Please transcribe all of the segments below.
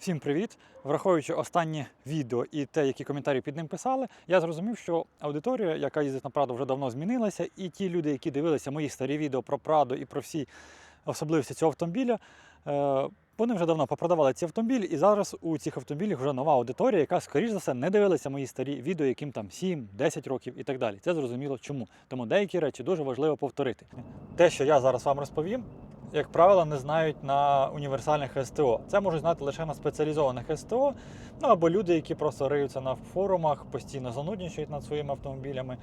Всім привіт! Враховуючи останнє відео і те, які коментарі під ним писали, я зрозумів, що аудиторія, яка їздить на Прадо, вже давно змінилася, і ті люди, які дивилися мої старі відео про Прадо і про всі особливості цього автомобіля, е, вони вже давно попродавали ці автомобілі, і зараз у цих автомобілях вже нова аудиторія, яка, скоріш за все, не дивилася мої старі відео, яким там 7-10 років і так далі. Це зрозуміло чому. Тому деякі речі дуже важливо повторити. Те, що я зараз вам розповім, як правило, не знають на універсальних СТО. Це можуть знати лише на спеціалізованих СТО, ну або люди, які просто риються на форумах, постійно зануднічують над своїми автомобілями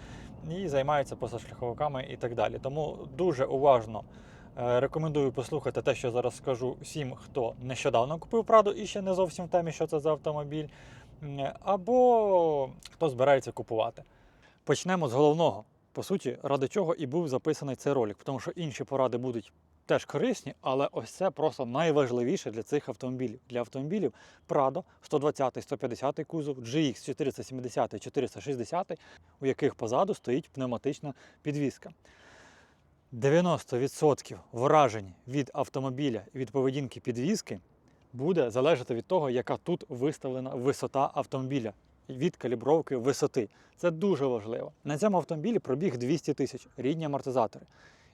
і займаються позашляховиками і так далі. Тому дуже уважно рекомендую послухати те, що зараз скажу всім, хто нещодавно купив Праду і ще не зовсім в темі, що це за автомобіль, або хто збирається купувати. Почнемо з головного. По суті, ради чого і був записаний цей ролик, тому що інші поради будуть теж корисні, але ось це просто найважливіше для цих автомобілів. Для автомобілів Prado 120 150 кузов, GX 470 460, у яких позаду стоїть пневматична підвізка. 90% вражень від автомобіля і від поведінки підвізки буде залежати від того, яка тут виставлена висота автомобіля від калібровки висоти. Це дуже важливо. На цьому автомобілі пробіг 200 тисяч рідні амортизатори.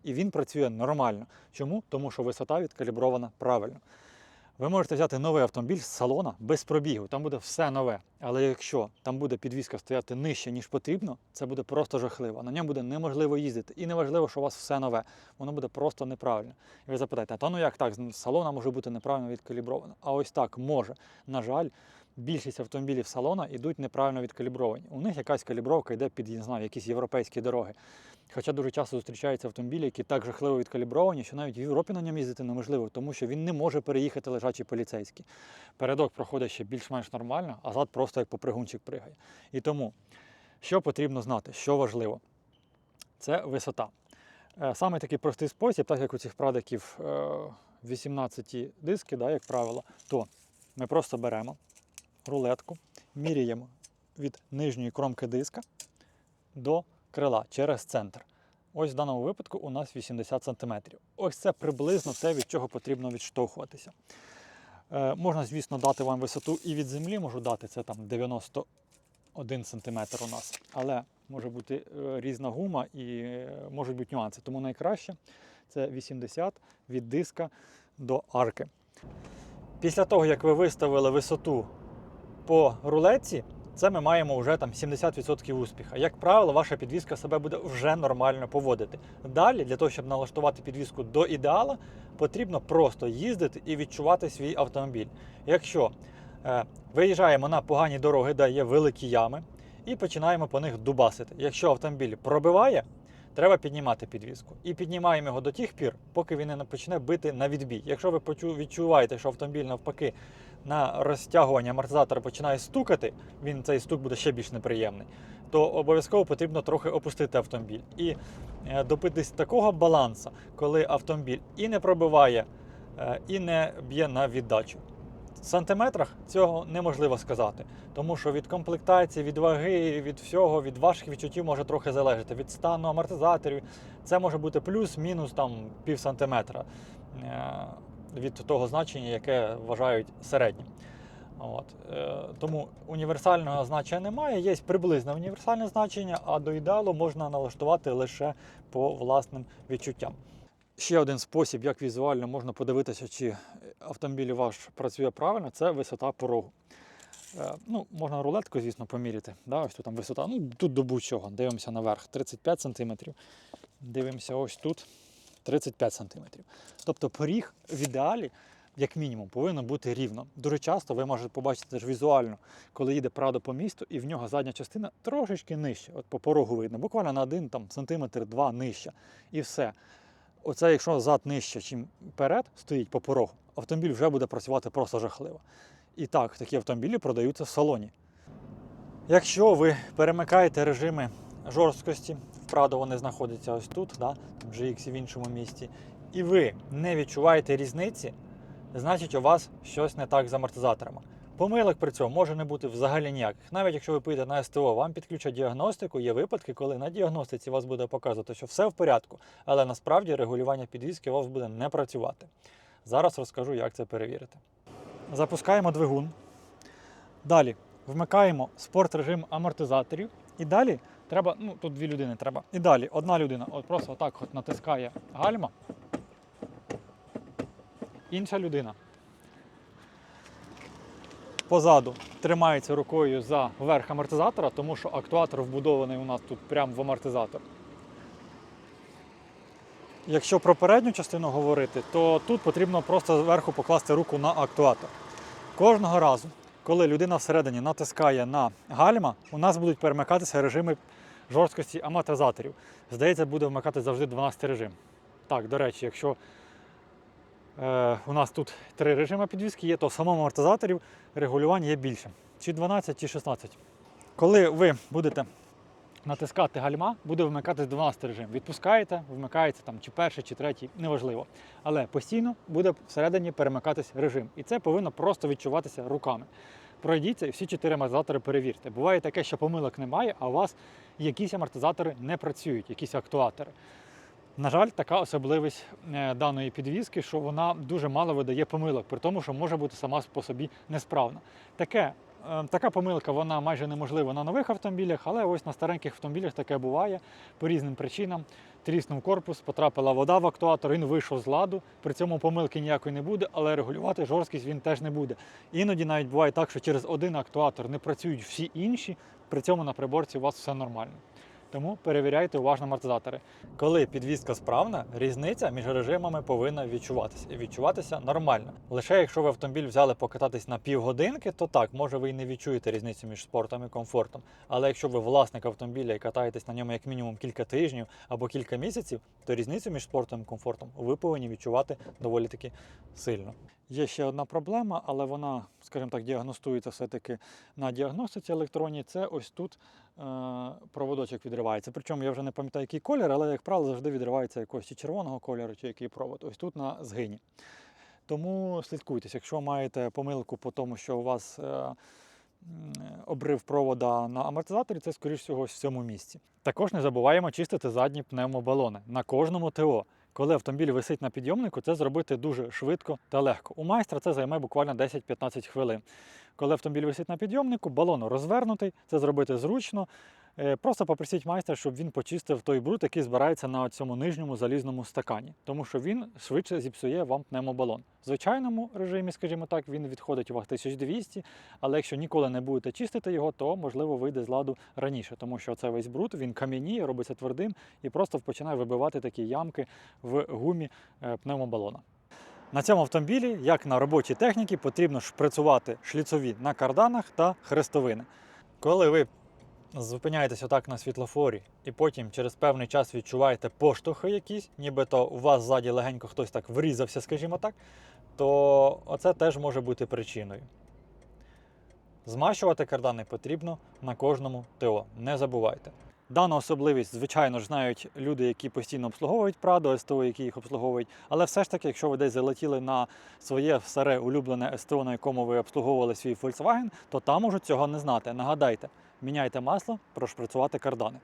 І він працює нормально. Чому? Тому що висота відкалібрована правильно. Ви можете взяти новий автомобіль з салона без пробігу, там буде все нове. Але якщо там буде підвізка стояти нижче, ніж потрібно, це буде просто жахливо. На ньому буде неможливо їздити. І неважливо, що у вас все нове, воно буде просто неправильно. І ви запитаєте, та ну як так, з салона може бути неправильно відкалібровано. А ось так може. На жаль, більшість автомобілів салона йдуть неправильно відкалібровані. У них якась калібровка йде під, я знаю, якісь європейські дороги. Хоча дуже часто зустрічаються автомобілі, які так жахливо відкалібровані, що навіть в Європі на ньому їздити неможливо, тому що він не може переїхати лежачий поліцейський. Передок проходить ще більш-менш нормально, а зад просто як попригунчик пригає. І тому, що потрібно знати, що важливо, це висота. Е, Саме такий простий спосіб, так як у цих прадиків е, 18 диски, да, як правило, то ми просто беремо рулетку, міряємо від нижньої кромки диска до крила через центр. Ось в даному випадку у нас 80 см. Ось це приблизно те, від чого потрібно відштовхуватися. Е, можна, звісно, дати вам висоту і від землі можу дати, це там 91 см у нас. Але може бути е, різна гума і е, можуть бути нюанси. Тому найкраще це 80 від диска до арки. Після того, як ви виставили висоту по рулетці, це ми маємо вже там 70% успіха. Як правило, ваша підвізка себе буде вже нормально поводити. Далі, для того, щоб налаштувати підвізку до ідеала, потрібно просто їздити і відчувати свій автомобіль. Якщо е, виїжджаємо на погані дороги, де є великі ями, і починаємо по них дубасити. Якщо автомобіль пробиває, треба піднімати підвізку. І піднімаємо його до тих пір, поки він не почне бити на відбій. Якщо ви відчуваєте, що автомобіль навпаки на розтягування амортизатора починає стукати, він цей стук буде ще більш неприємний, то обов'язково потрібно трохи опустити автомобіль і е, добитись такого балансу, коли автомобіль і не пробиває, е, і не б'є на віддачу. Сантиметрах цього неможливо сказати, тому що від комплектації, від ваги, від всього, від ваших відчуттів може трохи залежати. Від стану амортизаторів це може бути плюс-мінус там пів сантиметра е, від того значення, яке вважають середнім. От. е, Тому універсального значення немає, є приблизне універсальне значення, а до ідеалу можна налаштувати лише по власним відчуттям. Ще один спосіб, як візуально можна подивитися, чи автомобіль ваш працює правильно, це висота порогу. Е, Ну, можна рулетку, звісно, поміряти. Да? Ось тут там висота. Ну, тут до будь-чого. Дивимося наверх 35 см. Дивимося ось тут 35 см. Тобто поріг в ідеалі, як мінімум, повинен бути рівно. Дуже часто ви можете побачити теж візуально, коли їде Прадо по місту, і в нього задня частина трошечки нижче. От по порогу видно, буквально на один там, сантиметр, два нижче. І все. Оце, якщо зад нижче, чим перед стоїть по порогу, автомобіль вже буде працювати просто жахливо. І так, такі автомобілі продаються в салоні. Якщо ви перемикаєте режими жорсткості, в Pradо вони знаходяться ось тут, да, GX в іншому місці, і ви не відчуваєте різниці, значить у вас щось не так з амортизаторами. Помилок при цьому може не бути взагалі ніяких. Навіть якщо ви поїдете на СТО, вам підключать діагностику, є випадки, коли на діагностиці вас буде показувати, що все в порядку, але насправді регулювання підвізки у вас буде не працювати. Зараз розкажу, як це перевірити. запускаємо двигун. Далі вмикаємо спорт режим амортизаторів. І далі треба, ну тут дві людини треба. І далі одна людина от просто отак от натискає гальма. Інша людина позаду тримається рукою за верх амортизатора, тому що актуатор вбудований у нас тут прямо в амортизатор. Якщо про передню частину говорити, то тут потрібно просто зверху покласти руку на актуатор. Кожного разу, коли людина всередині натискає на гальма, у нас будуть перемикатися режими жорсткості амортизаторів. Здається, буде вмикати завжди 12 режим. Так, до речі, якщо у нас тут три режими підвіски є, то в самому амортизаторів регулювання є більше. Чи 12, чи 16. Коли ви будете натискати гальма, буде вмикатись 12 режим. Відпускаєте, вмикається там чи перший, чи третій, неважливо. Але постійно буде всередині перемикатись режим. І це повинно просто відчуватися руками. Пройдіться і всі чотири амортизатори перевірте. Буває таке, що помилок немає, а у вас якісь амортизатори не працюють, якісь актуатори. На жаль, така особливість е, даної підвіски, що вона дуже мало видає помилок, при тому, що може бути сама по собі несправна. Таке, е, така помилка вона майже неможлива на нових автомобілях, але ось на стареньких автомобілях таке буває по різним причинам. Тріснув корпус, потрапила вода в актуатор, він вийшов з ладу. При цьому помилки ніякої не буде, але регулювати жорсткість він теж не буде. Іноді навіть буває так, що через один актуатор не працюють всі інші, при цьому на приборці у вас все нормально. Тому перевіряйте уважно амортизатори. Коли підвізка справна, різниця між режимами повинна відчуватися. І відчуватися нормально. Лише якщо ви автомобіль взяли покататись на півгодинки, то так, може ви і не відчуєте різницю між спортом і комфортом. Але якщо ви власник автомобіля і катаєтесь на ньому як мінімум кілька тижнів або кілька місяців, то різницю між спортом і комфортом ви повинні відчувати доволі таки сильно. Є ще одна проблема, але вона, скажімо так, діагностується все-таки на діагностиці електронній. Це ось тут е, проводочок відривається. Причому я вже не пам'ятаю, який колір, але, як правило, завжди відривається якогось чи червоного кольору, чи який провод. Ось тут на згині. Тому слідкуйтесь, якщо маєте помилку по тому, що у вас е, обрив провода на амортизаторі, це, скоріш всього, ось в цьому місці. Також не забуваємо чистити задні пневмобалони на кожному ТО. Коли автомобіль висить на підйомнику, це зробити дуже швидко та легко. У майстра це займе буквально 10-15 хвилин. Коли автомобіль висить на підйомнику, балон розвернутий, це зробити зручно. Е, Просто попросіть майстра, щоб він почистив той бруд, який збирається на цьому нижньому залізному стакані, тому що він швидше зіпсує вам пневмобалон. В звичайному режимі, скажімо так, він відходить у вас 1200, але якщо ніколи не будете чистити його, то можливо вийде з ладу раніше, тому що цей весь бруд він кам'яніє, робиться твердим і просто починає вибивати такі ямки в гумі е, пневмобалона. На цьому автомобілі, як на роботі техніки, потрібно шприцувати шліцові на карданах та хрестовини. Коли ви зупиняєтесь отак на світлофорі, і потім через певний час відчуваєте поштовхи якісь, нібито у вас ззаді легенько хтось так врізався, скажімо так, то оце теж може бути причиною. Змащувати кардани потрібно на кожному ТО. Не забувайте. Дану особливість, звичайно ж, знають люди, які постійно обслуговують Прадо, СТО, які їх обслуговують. Але все ж таки, якщо ви десь залетіли на своє старе улюблене СТО, на якому ви обслуговували свій Volkswagen, то там можуть цього не знати. Нагадайте, міняйте масло, прошприцювати кардани.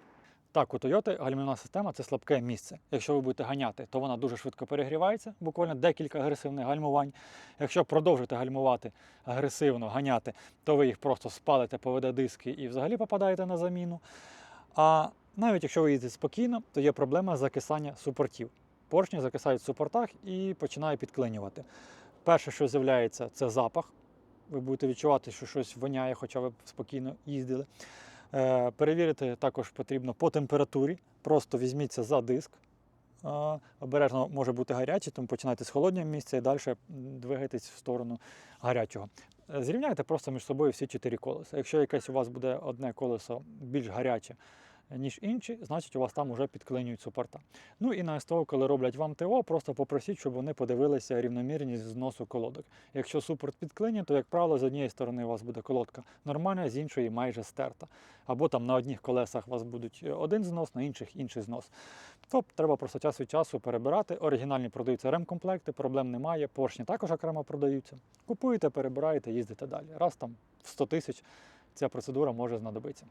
Так, у Toyota гальмівна система це слабке місце. Якщо ви будете ганяти, то вона дуже швидко перегрівається, буквально декілька агресивних гальмувань. Якщо продовжите гальмувати агресивно ганяти, то ви їх просто спалите, поведе диски і взагалі попадаєте на заміну. А навіть якщо ви їздите спокійно, то є проблема закисання супортів. Поршні закисають в супортах і починає підклинювати. Перше, що з'являється, це запах. Ви будете відчувати, що щось воняє, хоча ви спокійно їздили. Е, Перевірити також потрібно по температурі. Просто візьміться за диск. Е, Обережно може бути гарячий, тому починайте з холодного місця і далі двигайтесь в сторону гарячого. Е, Зрівняйте просто між собою всі чотири колеса. Якщо якесь у вас буде одне колесо більш гаряче, ніж інші, значить у вас там вже підклинюють супорта. Ну і на СТО, коли роблять вам ТО, просто попросіть, щоб вони подивилися рівномірність зносу колодок. Якщо супорт підклинює, то, як правило, з однієї сторони у вас буде колодка нормальна, з іншої майже стерта. Або там на одних колесах у вас будуть один знос, на інших інший знос. Тобто треба просто час від часу перебирати. Оригінальні продаються ремкомплекти, проблем немає. Поршні також окремо продаються. Купуєте, перебираєте, їздите далі. Раз там в 100 тисяч ця процедура може знадобитися.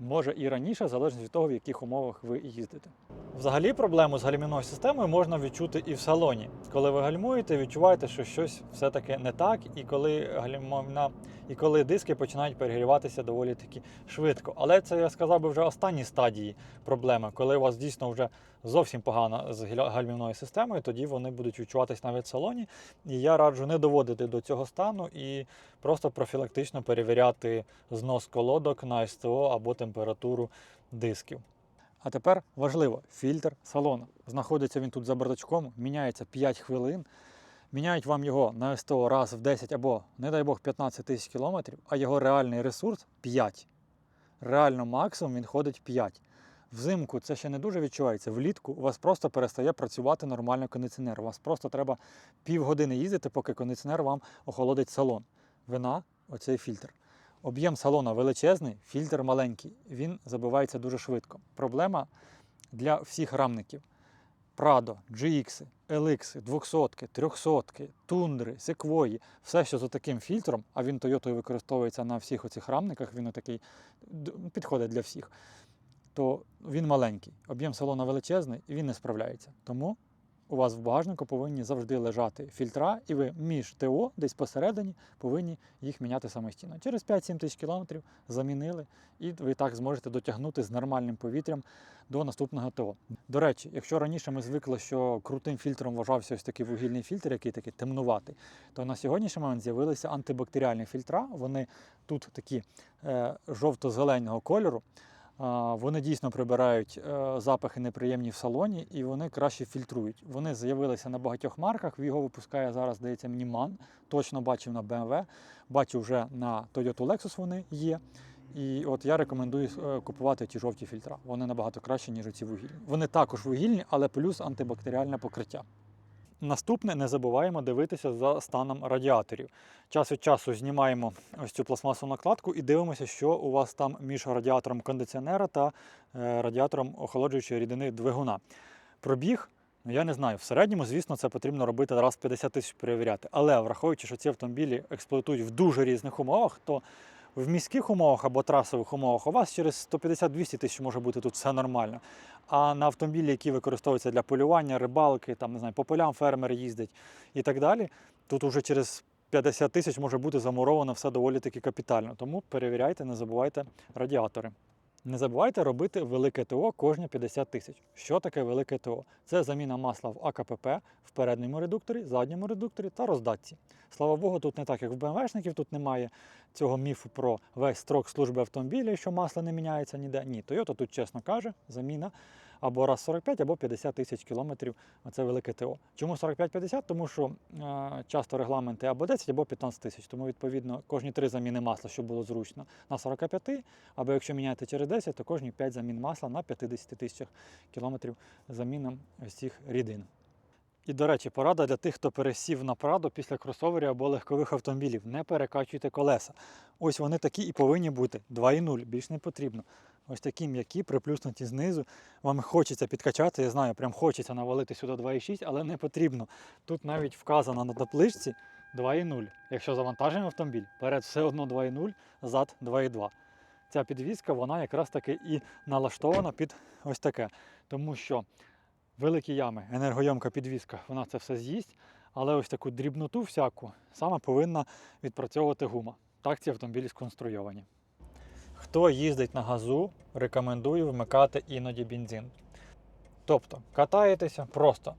Може і раніше, залежно від того, в яких умовах ви їздите. Взагалі, проблему з гальмівною системою можна відчути і в салоні. Коли ви гальмуєте, відчуваєте, що щось все-таки не так, і коли гальмовна, і коли диски починають перегріватися доволі таки швидко. Але це я сказав би вже останні стадії проблеми, коли у вас дійсно вже зовсім погано з гальмівною системою, тоді вони будуть відчуватись навіть в салоні. І я раджу не доводити до цього стану і просто профілактично перевіряти знос колодок на СТО або температуру дисків. А тепер важливо, фільтр салону. Знаходиться він тут за бардачком, міняється 5 хвилин. Міняють вам його на СТО раз в 10 або, не дай Бог, 15 тисяч кілометрів, а його реальний ресурс 5. Реально максимум він ходить 5. Взимку це ще не дуже відчувається. Влітку у вас просто перестає працювати нормально кондиціонер. У вас просто треба півгодини їздити, поки кондиціонер вам охолодить салон. Вина оцей фільтр. Об'єм салона величезний, фільтр маленький. Він забивається дуже швидко. Проблема для всіх рамників. Prado, GX, LX, 200, 300, тундри, секвої, все, що за таким фільтром, а він Toyota використовується на всіх оцих рамниках, він отакий підходить для всіх, то він маленький. Об'єм салона величезний і він не справляється. Тому у вас в багажнику повинні завжди лежати фільтра, і ви між ТО, десь посередині, повинні їх міняти самостійно. Через 5-7 тисяч кілометрів замінили, і ви так зможете дотягнути з нормальним повітрям до наступного ТО. До речі, якщо раніше ми звикли, що крутим фільтром вважався ось такий вугільний фільтр, який такий темнуватий, то на сьогоднішній момент з'явилися антибактеріальні фільтра. Вони тут такі е, жовто-зеленого кольору. Вони дійсно прибирають е, запахи неприємні в салоні і вони краще фільтрують. Вони з'явилися на багатьох марках. Його випускає зараз, здається, MAN. Точно бачив на BMW, бачу вже на Toyota Lexus вони є. І от я рекомендую е, купувати ті жовті фільтра. Вони набагато краще, ніж ці вугільні. Вони також вугільні, але плюс антибактеріальне покриття. Наступне не забуваємо дивитися за станом радіаторів. Час від часу знімаємо ось цю пластмасову накладку і дивимося, що у вас там між радіатором кондиціонера та е, радіатором охолоджуючої рідини двигуна. Пробіг, ну я не знаю, в середньому, звісно, це потрібно робити раз в 50 тисяч перевіряти. Але враховуючи, що ці автомобілі експлуатують в дуже різних умовах, то в міських умовах або трасових умовах у вас через 150-200 тисяч може бути тут все нормально. А на автомобілі, які використовуються для полювання, рибалки, там не знаю, по полям фермери їздять і так далі, тут уже через 50 тисяч може бути замуровано все доволі таки капітально. Тому перевіряйте, не забувайте радіатори. Не забувайте робити велике ТО кожні 50 тисяч. Що таке велике ТО? Це заміна масла в АКПП в передньому редукторі, задньому редукторі та роздатці. Слава Богу, тут не так, як в БМВшників, тут немає цього міфу про весь строк служби автомобіля, що масло не міняється ніде. Ні, Toyota тут чесно каже, заміна або раз 45, або 50 тисяч кілометрів. Це велике ТО. Чому 45-50? Тому що е, часто регламенти або 10, або 15 тисяч. Тому відповідно кожні три заміни масла, щоб було зручно, на 45, або якщо міняєте через 10, то кожні 5 замін масла на 50 тисячах кілометрів замінам ось цих рідин. І, до речі, порада для тих, хто пересів на Прадо після кросоверів або легкових автомобілів. Не перекачуйте колеса. Ось вони такі і повинні бути. 2,0, більш не потрібно. Ось такі м'які, приплюснуті знизу. Вам хочеться підкачати, я знаю, прям хочеться навалити сюди 2,6, але не потрібно. Тут навіть вказано на табличці 2,0. Якщо завантажений автомобіль, перед все одно 2,0, зад 2,2. Ця підвізка, вона якраз таки і налаштована під ось таке. Тому що великі ями, енергойомка підвізка, вона це все з'їсть, але ось таку дрібноту всяку саме повинна відпрацьовувати гума. Так ці автомобілі сконструйовані. Хто їздить на газу, рекомендую вмикати іноді бензин. Тобто катаєтеся просто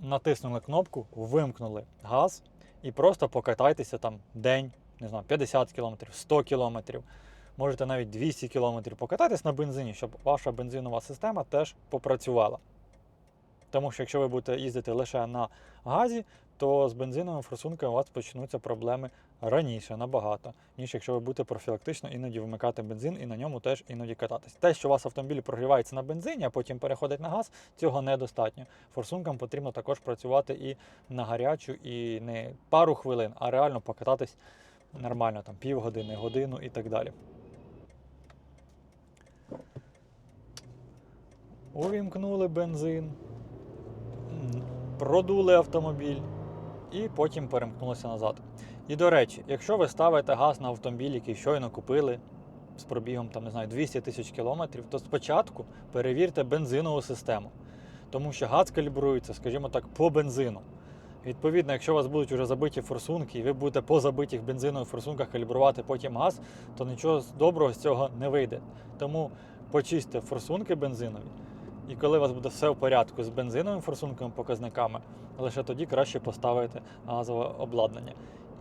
натиснули кнопку, вимкнули газ і просто покатайтеся там день, не знаю, 50 км, 100 км, можете навіть 200 км покататись на бензині, щоб ваша бензинова система теж попрацювала. Тому що якщо ви будете їздити лише на газі, то з бензиновими форсунками у вас почнуться проблеми раніше набагато, ніж якщо ви будете профілактично іноді вмикати бензин і на ньому теж іноді кататись. Те, що у вас автомобіль прогрівається на бензині, а потім переходить на газ, цього недостатньо. Форсункам потрібно також працювати і на гарячу, і не пару хвилин, а реально покататись нормально, там півгодини, годину і так далі. Увімкнули бензин, продули автомобіль і потім перемкнулися назад. І до речі, якщо ви ставите газ на автомобіль, який щойно купили, з пробігом там, не знаю, 200 тисяч кілометрів, то спочатку перевірте бензинову систему. Тому що газ калібрується, скажімо так, по бензину. Відповідно, якщо у вас будуть вже забиті форсунки, і ви будете по забитих бензинових форсунках калібрувати потім газ, то нічого доброго з цього не вийде. Тому почистьте форсунки бензинові, і коли у вас буде все в порядку з бензиновими форсунками показниками, лише тоді краще поставити газове обладнання.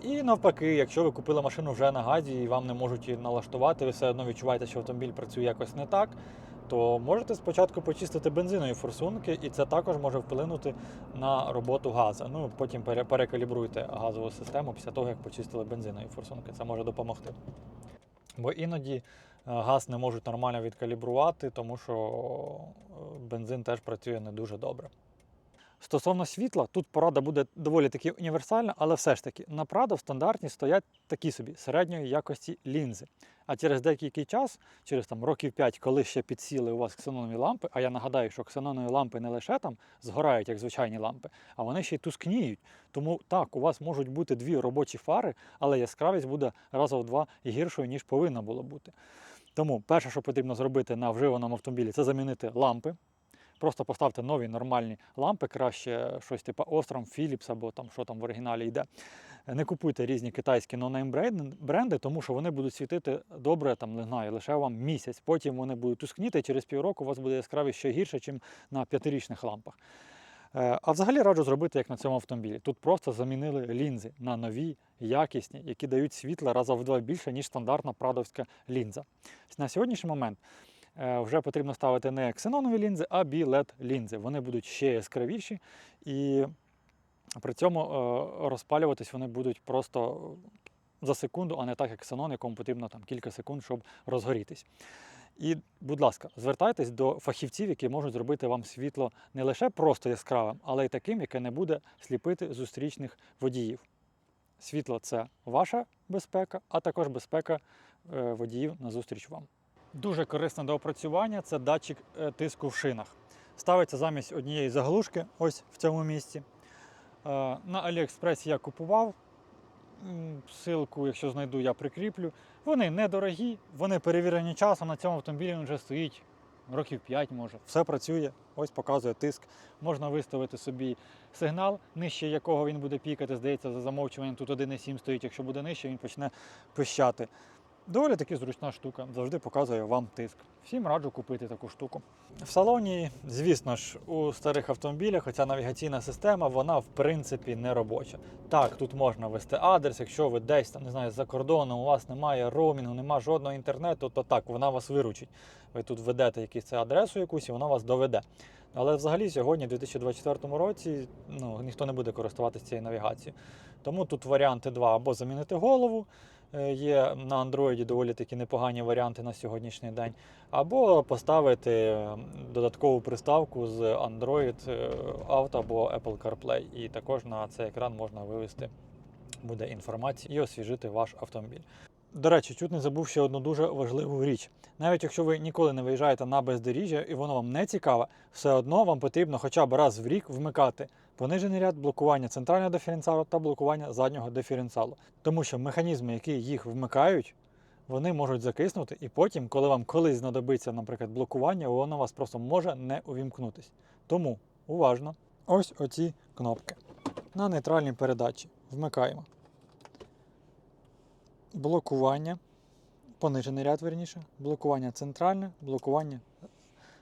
І навпаки, якщо ви купили машину вже на газі і вам не можуть її налаштувати, ви все одно відчуваєте, що автомобіль працює якось не так, то можете спочатку почистити бензинові форсунки, і це також може вплинути на роботу газу. Ну потім перекалібруйте газову систему після того, як почистили бензинові форсунки. Це може допомогти. Бо іноді газ не можуть нормально відкалібрувати, тому що е, бензин теж працює не дуже добре. Стосовно світла, тут порада буде доволі таки універсальна, але все ж таки на Prado в стандартні стоять такі собі середньої якості лінзи. А через деякий час, через там років 5, коли ще підсіли у вас ксенонові лампи, а я нагадаю, що ксенонові лампи не лише там згорають, як звичайні лампи, а вони ще й тускніють. Тому так, у вас можуть бути дві робочі фари, але яскравість буде раза в два гіршою, ніж повинна була бути. Тому перше, що потрібно зробити на вживаному автомобілі, це замінити лампи. Просто поставте нові нормальні лампи, краще щось типу Ostrom, Philips або там що там в оригіналі йде. Не купуйте різні китайські нонейм бренди, тому що вони будуть світити добре, там не знаю, лише вам місяць. Потім вони будуть тускніти, і через півроку у вас буде яскравість ще гірше, ніж на п'ятирічних лампах. Е, А взагалі раджу зробити як на цьому автомобілі. Тут просто замінили лінзи на нові, якісні, які дають світла раза в два більше, ніж стандартна прадовська лінза. На сьогоднішній момент е, вже потрібно ставити не ксенонові лінзи, а білет лінзи. Вони будуть ще яскравіші і при цьому е, розпалюватись вони будуть просто за секунду, а не так, як ксенон, якому потрібно там кілька секунд, щоб розгорітись. І, будь ласка, звертайтесь до фахівців, які можуть зробити вам світло не лише просто яскравим, але й таким, яке не буде сліпити зустрічних водіїв. Світло це ваша безпека, а також безпека е, водіїв назустріч вам. Дуже корисне до опрацювання це датчик е, тиску в шинах. Ставиться замість однієї заглушки, ось в цьому місці. Е, На Аліекспресі я купував. М, Ссылку, якщо знайду, я прикріплю. Вони недорогі, вони перевірені часом. На цьому автомобілі він вже стоїть років 5 може. Все працює, ось показує тиск. Можна виставити собі сигнал, нижче якого він буде пікати. Здається, за замовчуванням тут 1,7 стоїть. Якщо буде нижче, він почне пищати. Доволі таки зручна штука, завжди показує вам тиск. Всім раджу купити таку штуку. В салоні, звісно ж, у старих автомобілях ця навігаційна система, вона в принципі не робоча. Так, тут можна ввести адрес, якщо ви десь там, не знаю, за кордоном, у вас немає роумінгу, немає жодного інтернету, то так, вона вас виручить. Ви тут введете якусь адресу якусь і вона вас доведе. Але взагалі сьогодні, у 2024 році, ну, ніхто не буде користуватися цією навігацією. Тому тут варіанти два: або замінити голову. Е, Є на Android доволі такі непогані варіанти на сьогоднішній день. Або поставити е, додаткову приставку з Android е, Auto або Apple CarPlay. І також на цей екран можна вивести буде інформацію і освіжити ваш автомобіль. До речі, чуть не забув ще одну дуже важливу річ. Навіть якщо ви ніколи не виїжджаєте на бездоріжжя і воно вам не цікаве, все одно вам потрібно хоча б раз в рік вмикати понижений ряд блокування центрального диференціалу та блокування заднього диференціалу. Тому що механізми, які їх вмикають, вони можуть закиснути, і потім, коли вам колись знадобиться, наприклад, блокування, воно вас просто може не увімкнутись. Тому уважно, ось оці кнопки. На нейтральній передачі вмикаємо. Блокування, понижений ряд, верніше, блокування центральне, блокування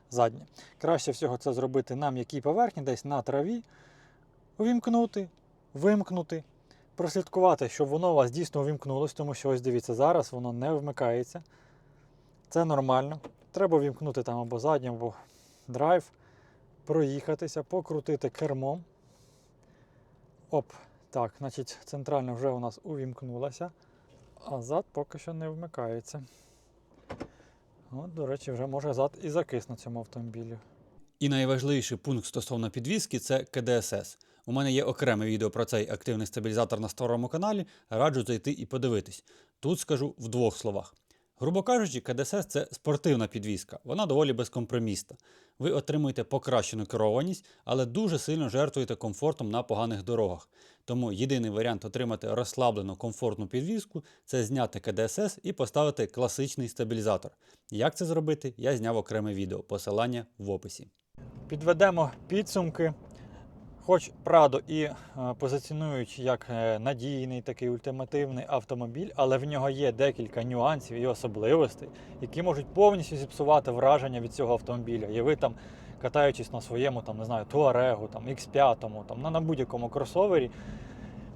заднє. Краще всього це зробити на м'якій поверхні, десь на траві, увімкнути, вимкнути, прослідкувати, щоб воно у вас дійсно увімкнулось, тому що ось дивіться, зараз воно не вмикається. Це нормально. Треба вімкнути там або заднє, або драйв, проїхатися, покрутити кермом. Оп, так, значить, центральна вже у нас увімкнулася, а зад поки що не вмикається. От, до речі, вже може зад і закис на цьому автомобілі. І найважливіший пункт стосовно підвіски це КДСС. У мене є окреме відео про цей активний стабілізатор на старому каналі. Раджу зайти і подивитись. Тут скажу в двох словах: Грубо кажучи, КДСС це спортивна підвізка, вона доволі безкомпромісна. Ви отримуєте покращену керованість, але дуже сильно жертвуєте комфортом на поганих дорогах. Тому єдиний варіант отримати розслаблену комфортну підвізку це зняти КДСС і поставити класичний стабілізатор. Як це зробити, я зняв окреме відео, посилання в описі. Підведемо підсумки. Хоч Прадо і е, позиціонують як е, надійний такий ультимативний автомобіль, але в нього є декілька нюансів і особливостей, які можуть повністю зіпсувати враження від цього автомобіля. І ви там, катаючись на своєму там, не знаю, Туарегу, там, X5, там, на, на будь-якому кросовері,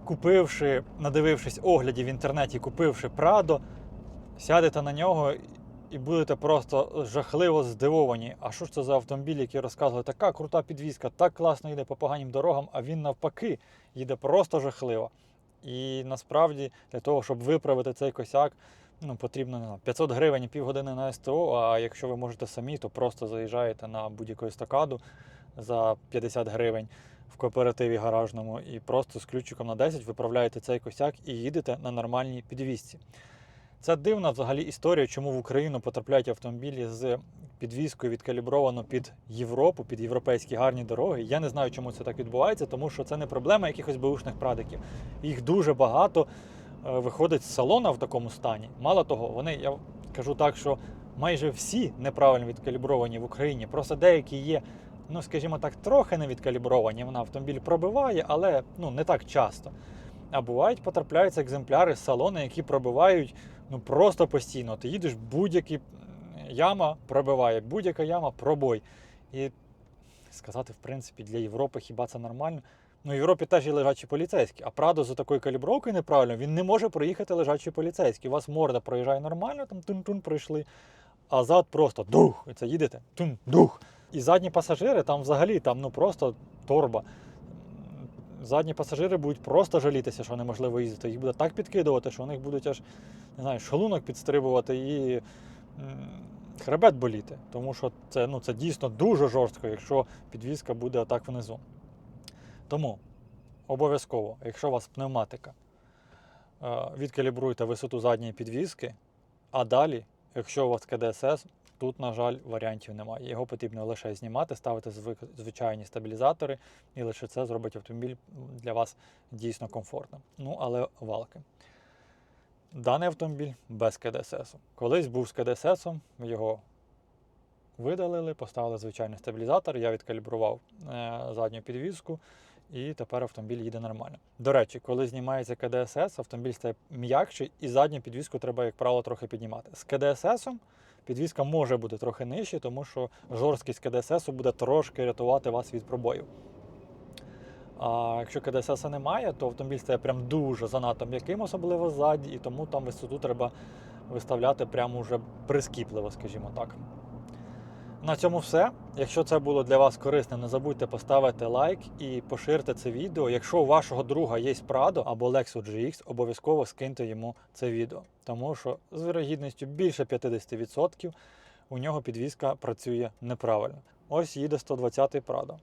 купивши, надивившись оглядів в інтернеті, купивши Прадо, сядете на нього і будете просто жахливо здивовані. А що ж це за автомобіль, який розказує, така крута підвізка, так класно їде по поганім дорогам, а він навпаки їде просто жахливо. І насправді для того, щоб виправити цей косяк, ну, потрібно не знаю, 500 гривень і півгодини на СТО. А якщо ви можете самі, то просто заїжджаєте на будь-яку естакаду за 50 гривень в кооперативі гаражному і просто з ключиком на 10 виправляєте цей косяк і їдете на нормальній підвізці. Це дивна взагалі історія, чому в Україну потрапляють автомобілі з підвіскою відкалібровано під Європу, під європейські гарні дороги. Я не знаю, чому це так відбувається, тому що це не проблема якихось беушних прадиків. Їх дуже багато е, виходить з салона в такому стані. Мало того, вони, я кажу так, що майже всі неправильно відкалібровані в Україні. Просто деякі є, ну скажімо так, трохи не відкалібровані. Вона автомобіль пробиває, але ну не так часто. А бувають, потрапляються екземпляри з салону, які пробивають ну просто постійно. Ти їдеш, будь-яка яма пробиває, будь-яка яма пробой. І сказати, в принципі, для Європи хіба це нормально? Ну, в Європі теж є лежачі поліцейські, а Прадо за такою калібровкою неправильно, він не може проїхати лежачий поліцейський. У вас морда проїжджає нормально, там тун-тун пройшли, а зад просто дух. І це їдете, тун, дух. І задні пасажири там взагалі там ну просто торба. Задні пасажири будуть просто жалітися, що неможливо їздити. Їх буде так підкидувати, що у них будуть аж не знаю, шлунок підстрибувати і хребет боліти. Тому що це, ну, це дійсно дуже жорстко, якщо підвізка буде отак внизу. Тому обов'язково, якщо у вас пневматика, е, відкалібруйте висоту задньої підвізки, а далі, якщо у вас КДСС, тут, на жаль, варіантів немає. Його потрібно лише знімати, ставити звичайні стабілізатори, і лише це зробить автомобіль для вас дійсно комфортним. Ну, але валки. Даний автомобіль без КДСС. Колись був з КДСС, його видалили, поставили звичайний стабілізатор, я відкалібрував е, задню підвіску, і тепер автомобіль їде нормально. До речі, коли знімається КДСС, автомобіль стає м'якший і задню підвіску треба, як правило, трохи піднімати. З КДСС підвіска може бути трохи нижче, тому що жорсткість КДСС буде трошки рятувати вас від пробоїв. А якщо КДСС немає, то автомобіль стає прям дуже занадто м'яким, особливо ззаді, і тому там висоту треба виставляти прямо уже прискіпливо, скажімо так. На цьому все. Якщо це було для вас корисним, не забудьте поставити лайк і поширте це відео. Якщо у вашого друга є Prado або Lexus GX, обов'язково скиньте йому це відео. Тому що з вірогідністю більше 50% у нього підвізка працює неправильно. Ось їде 120-й Prado.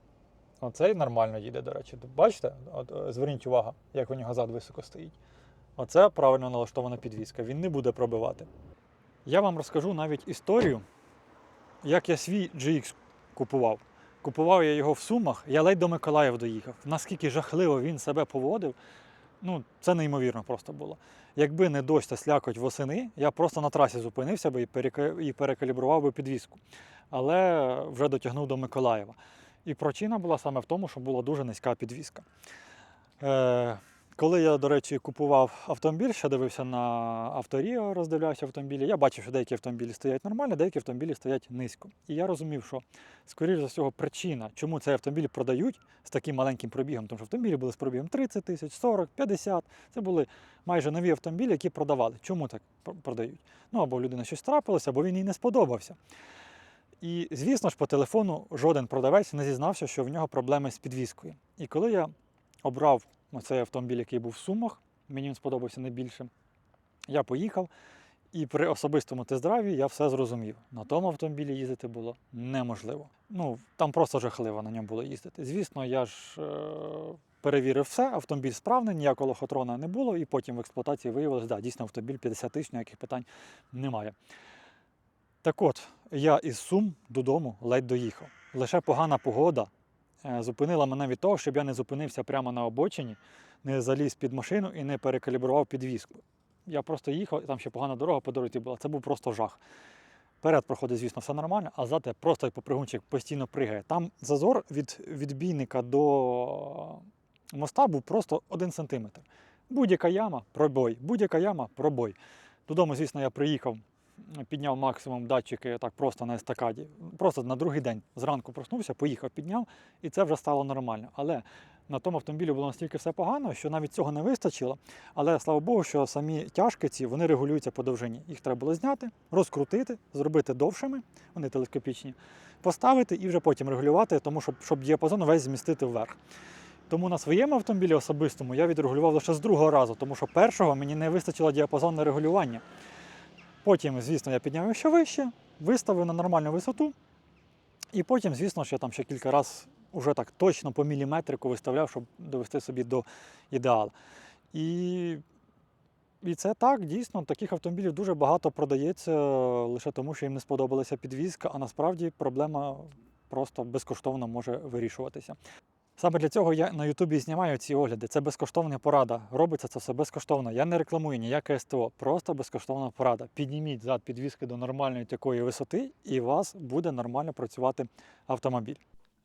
Оцей нормально їде, до речі. Бачите? От, е, зверніть увагу, як у нього зад високо стоїть. Оце правильно налаштована підвізка. Він не буде пробивати. Я вам розкажу навіть історію, як я свій GX купував. Купував я його в Сумах, я ледь до Миколаїв доїхав. Наскільки жахливо він себе поводив, ну це неймовірно просто було. Якби не дощ та слякоть восени, я просто на трасі зупинився би і, перека- і перекалібрував би підвізку. Але вже дотягнув до Миколаєва. І причина була саме в тому, що була дуже низька підвізка. Е, коли я, до речі, купував автомобіль, ще дивився на авторіо, роздивлявся автомобілі, я бачив, що деякі автомобілі стоять нормально, деякі автомобілі стоять низько. І я розумів, що, скоріш за всього, причина, чому цей автомобіль продають з таким маленьким пробігом, тому що автомобілі були з пробігом 30 тисяч, 40, 50. Це були майже нові автомобілі, які продавали. Чому так продають? Ну, або в людини щось трапилося, або він їй не сподобався. І, звісно ж, по телефону жоден продавець не зізнався, що в нього проблеми з підвіскою. І коли я обрав цей автомобіль, який був в Сумах, мені він сподобався найбільше, я поїхав, і при особистому тест-драйві я все зрозумів. На тому автомобілі їздити було неможливо. Ну, там просто жахливо на ньому було їздити. Звісно, я ж е, перевірив все, автомобіль справний, ніякого лохотрона не було, і потім в експлуатації виявилось, да, дійсно автомобіль 50 тисяч, ніяких питань немає. Так от, я із Сум додому ледь доїхав. Лише погана погода зупинила мене від того, щоб я не зупинився прямо на обочині, не заліз під машину і не перекалібрував підвіску. Я просто їхав, і там ще погана дорога по дорозі була. Це був просто жах. Перед проходить, звісно, все нормально, а ззади просто попригунчик постійно пригає. Там зазор від відбійника до моста був просто один сантиметр. Будь-яка яма пробой, будь-яка яма пробой. Додому, звісно, я приїхав, підняв максимум датчики так просто на естакаді. Просто на другий день зранку проснувся, поїхав, підняв, і це вже стало нормально. Але на тому автомобілі було настільки все погано, що навіть цього не вистачило. Але слава Богу, що самі тяжки ці вони регулюються по довжині. Їх треба було зняти, розкрутити, зробити довшими, вони телескопічні, поставити і вже потім регулювати, тому щоб, щоб діапазон весь змістити вверх. Тому на своєму автомобілі особистому я відрегулював лише з другого разу, тому що першого мені не вистачило діапазонне регулювання. Потім, звісно, я підняв його ще вище, виставив на нормальну висоту. І потім, звісно, що я там ще кілька разів уже так точно по міліметрику виставляв, щоб довести собі до ідеалу. І, і це так, дійсно, таких автомобілів дуже багато продається лише тому, що їм не сподобалася підвізка, а насправді проблема просто безкоштовно може вирішуватися. Саме для цього я на Ютубі знімаю ці огляди. Це безкоштовна порада. Робиться це все безкоштовно. Я не рекламую ніяке СТО, просто безкоштовна порада. Підніміть зад підвіски до нормальної такої висоти, і у вас буде нормально працювати автомобіль.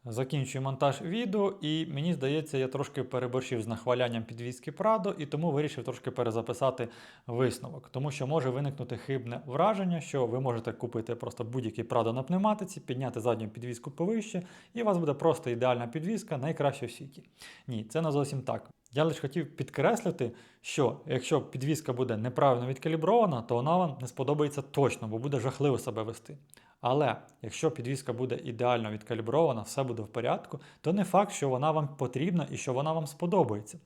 Закінчую монтаж відео, і мені здається, я трошки переборщив з нахвалянням підвіски Прадо, і тому вирішив трошки перезаписати висновок. Тому що може виникнути хибне враження, що ви можете купити просто будь-який Прадо на пневматиці, підняти задню підвіску повище, і у вас буде просто ідеальна підвіска, найкраща в світі. Ні, це не зовсім так. Я лише хотів підкреслити, що якщо підвіска буде неправильно відкалібрована, то вона вам не сподобається точно, бо буде жахливо себе вести. Але якщо підвіска буде ідеально відкалібрована, все буде в порядку, то не факт, що вона вам потрібна і що вона вам сподобається.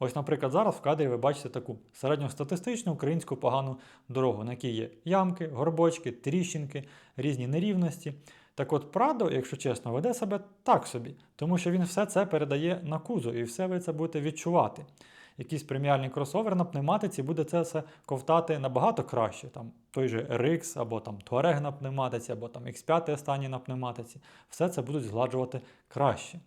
Ось, наприклад, зараз в кадрі ви бачите таку середньостатистичну українську погану дорогу, на якій є ямки, горбочки, тріщинки, різні нерівності. Так от Прадо, якщо чесно, веде себе так собі, тому що він все це передає на кузов і все ви це будете відчувати. Якийсь преміальний кросовер на пневматиці буде це все ковтати набагато краще. Там той же RX, або там Touareg на пневматиці, або там X5 останній на пневматиці. Все це будуть згладжувати краще.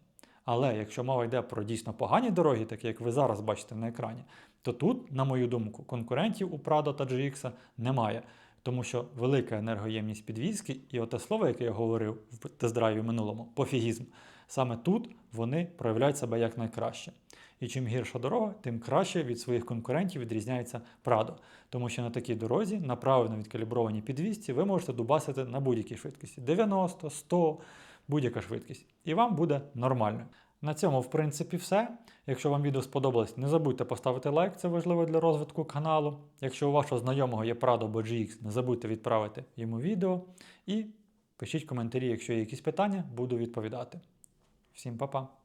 Але якщо мова йде про дійсно погані дороги, такі як ви зараз бачите на екрані, то тут, на мою думку, конкурентів у Prado та GX немає. Тому що велика енергоємність підвізки, і оте слово, яке я говорив в тест-драйві минулому, пофігізм, саме тут вони проявляють себе як найкраще. І чим гірша дорога, тим краще від своїх конкурентів відрізняється Прадо. Тому що на такій дорозі, на правильно відкаліброваній підвісці, ви можете дубасити на будь-якій швидкості 90, 100, будь-яка швидкість. І вам буде нормально. На цьому, в принципі, все. Якщо вам відео сподобалось, не забудьте поставити лайк, це важливо для розвитку каналу. Якщо у вашого знайомого є Prado або GX, не забудьте відправити йому відео. І пишіть коментарі, якщо є якісь питання, буду відповідати. Всім па-па!